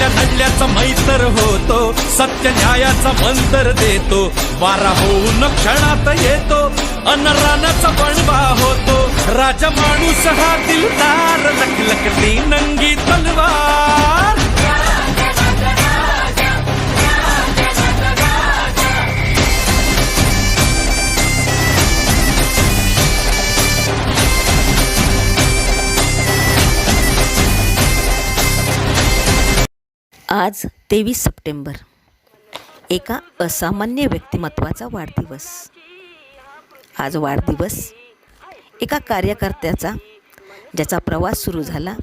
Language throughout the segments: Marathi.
आपल्या नडल्याचा मैत्र होतो सत्य न्यायाचा मंतर देतो वारा होऊन क्षणात येतो अनरानाचा रानाचा होतो राजा माणूस हा दिलदार लखलखती नंगी तलवार. आज तेवीस सप्टेंबर. एका असामान्य व्यक्तिमत्वाचा वाढदिवस. आज वाढदिवस एका कार्यकर्त्याचा ज्याचा प्रवास सुरू झाला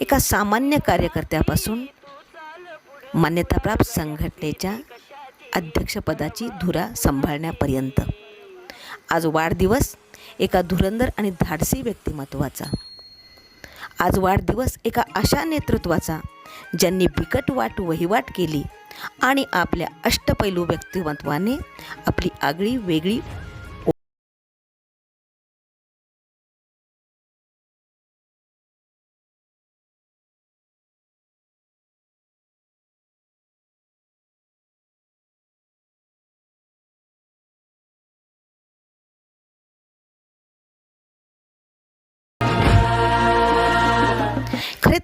एका सामान्य कार्यकर्त्यापासून मान्यताप्राप्त संघटनेच्या अध्यक्षपदाची धुरा सांभाळण्यापर्यंत. आज वाढदिवस एका धुरंधर आणि धाडसी व्यक्तिमत्वाचा. आज वाढदिवस एका अशा नेतृत्वाचा ज्यांनी बिकट वाट वहिवाट केली आणि आपल्या अष्टपैलू व्यक्तिमत्वाने आपली आगळी वेगळी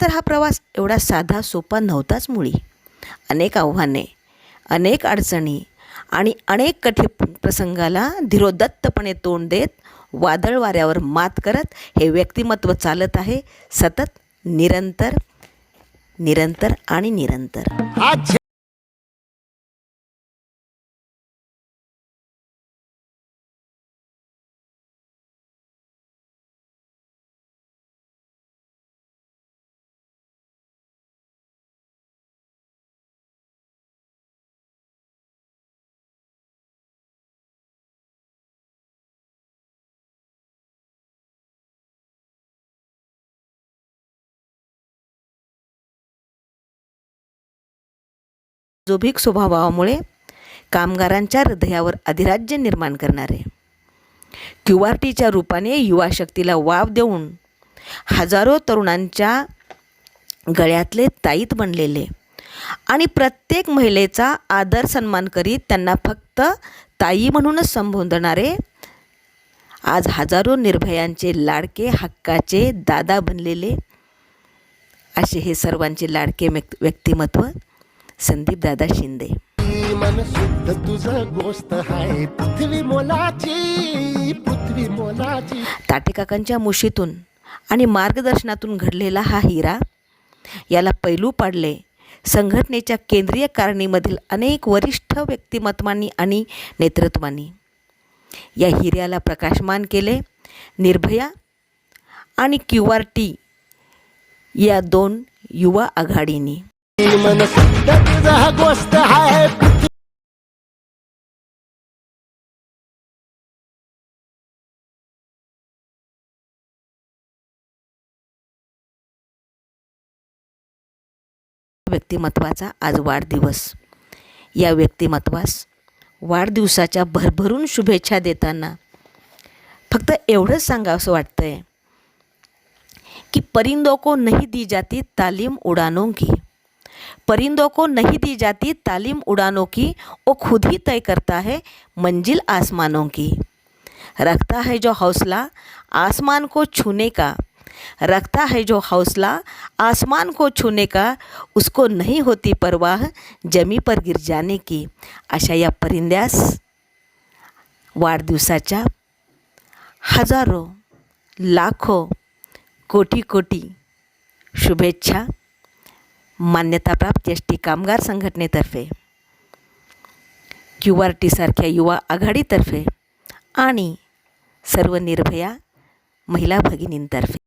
तर हा प्रवास एवढा साधा सोपा नव्हताच मुळी. अनेक आव्हाने अनेक अडचणी आणि अनेक कठीण प्रसंगाला धीरोदत्तपणे तोंड देत वादळ वाऱ्यावर मात करत हे व्यक्तिमत्व चालत आहे. सतत निरंतर निरंतर आणि निरंतर. जोभिक स्वभावामुळे कामगारांच्या हृदयावर अधिराज्य निर्माण करणारे. क्यू आर टीच्या रूपाने युवा शक्तीला वाव देऊन हजारो तरुणांच्या गळ्यातले ताईत बनलेले आणि प्रत्येक महिलेचा आदर सन्मान करीत त्यांना फक्त ताई म्हणूनच संबोधणारे आज हजारो निर्भयांचे लाडके हक्काचे दादा बनलेले. असे हे सर्वांचे लाडके व्यक्तिमत्व संदीप दादा शिंदे. मन शुद्ध तुझं गोष्ट हाय पृथ्वी मोलाची पृथ्वी मोलाची. ताटेकाकांच्या मुशीतून आणि मार्गदर्शनातून घडलेला हा हिरा याला पैलू पाडले संघटनेच्या केंद्रीय कारणीमधील अनेक वरिष्ठ व्यक्तिमत्वांनी आणि नेतृत्वांनी. या हिऱ्याला प्रकाशमान केले निर्भया आणि क्यू आर टी या दोन युवा आघाडींनी. मन गोष्ट हाय व्यक्तिमत्वाचा आज वाढदिवस. या व्यक्तिमत्वास वाढदिवसाच्या भरभरून शुभेच्छा देताना फक्त एवढंच सांगावंसं वाटतंय की कि को नहीं दी जाती तालीम उड़ानों की परिंदों को नहीं दी जाती तालीम उड़ानों की, वो खुद ही तय करता है मंजिल आसमानों की। रखता है जो हौसला आसमान को छूने का। रखता है जो हौसला आसमान को छूने का, उसको नहीं होती परवाह जमी पर गिर जाने की। अशा या परिंद्यास वाढदिवसाच्या हजारो, लाखो कोटी कोटी शुभेच्छा। मान्यताप्राप्त एस टी कामगार संघटनेतर्फे क्यू आर टीसारख्या युवा आघाडीतर्फे आणि सर्व निर्भया महिला भगिनींतर्फे.